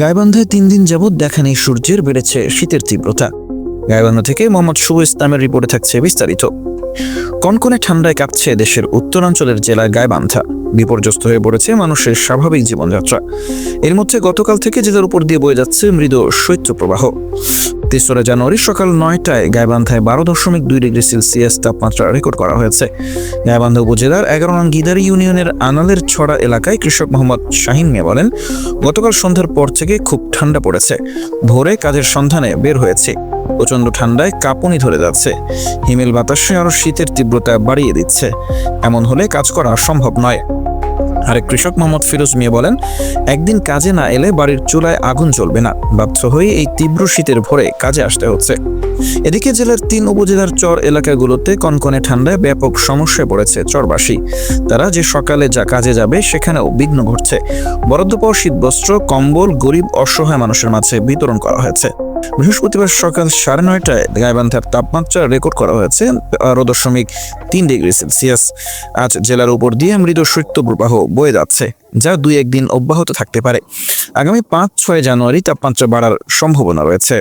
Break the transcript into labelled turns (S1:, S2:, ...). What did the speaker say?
S1: গাইবান্ধায় তিন দিন যাবৎ দেখা নেই সূর্যের, বেড়েছে শীতের তীব্রতা। গাইবান্ধা থেকে মোহাম্মদ শুভ ইসলামের রিপোর্টে থাকছে বিস্তারিত। কনকনে ঠান্ডায় কাঁপছে দেশের উত্তরাঞ্চলের জেলা গাইবান্ধা। বিপর্যস্ত হয়ে পড়েছে মানুষের স্বাভাবিক জীবনযাত্রা। এর মধ্যে গতকাল থেকে জেলার উপর দিয়ে বয়ে যাচ্ছে মৃদু শৈত্যপ্রবাহ। তেসরা জানুয়ারি সকাল নয়টায় গাইবান্ধায় বারো দশমিক দুই ডিগ্রি সেলসিয়াস তাপমাত্রা রেকর্ড করা হয়েছে। গাইবান্ধা উপজেলার এগারো নং গিদারি ইউনিয়নের আনালের ছড়া এলাকায় কৃষক মোহাম্মদ শাহিন মিয়া বলেন, গতকাল সন্ধ্যার পর থেকে খুব ঠান্ডা পড়েছে। ভোরে কাজের সন্ধানে বের হয়েছে। প্রচণ্ড ঠান্ডায় কাঁপুনি ধরে যাচ্ছে। হিমেল বাতাসে আরও শীতের তীব্রতা বাড়িয়ে দিচ্ছে। এমন হলে কাজ করা সম্ভব নয়। আরেক কৃষক মোহাম্মদ ফিরোজ মিয়া বলেন, একদিন কাজে না এলে বাড়ির চুলায় আগুন জ্বলবে না। বাধ্য হয়ে এই তীব্র শীতের ভোরে কাজে আসতে হচ্ছে। এদিকে জেলার তিন উপজেলার চর এলাকাগুলোতে কনকনে ঠান্ডায় ব্যাপক সমস্যায় পড়েছে চরবাসী। তারা যে সকালে যা কাজে যাবে, সেখানেও বিঘ্ন ঘটছে। বরাদ্দ পাওয়া শীতবস্ত্র, কম্বল, গরিব, অসহায় মানুষের মাঝে বিতরণ করা হয়েছে। বৃহস্পতিবার সকাল সাড়ে নয়টায় গাইবান্ধার তাপমাত্রা রেকর্ড করা হয়েছে বারো দশমিক তিন ডিগ্রি সেলসিয়াস। আজ জেলার উপর দিয়ে মৃদু শৈত্যপ্রবাহ বয়ে যাচ্ছে, যা দুই একদিন অব্যাহত থাকতে পারে। আগামী পাঁচ ছয় জানুয়ারি তাপমাত্রা বাড়ার সম্ভাবনা রয়েছে।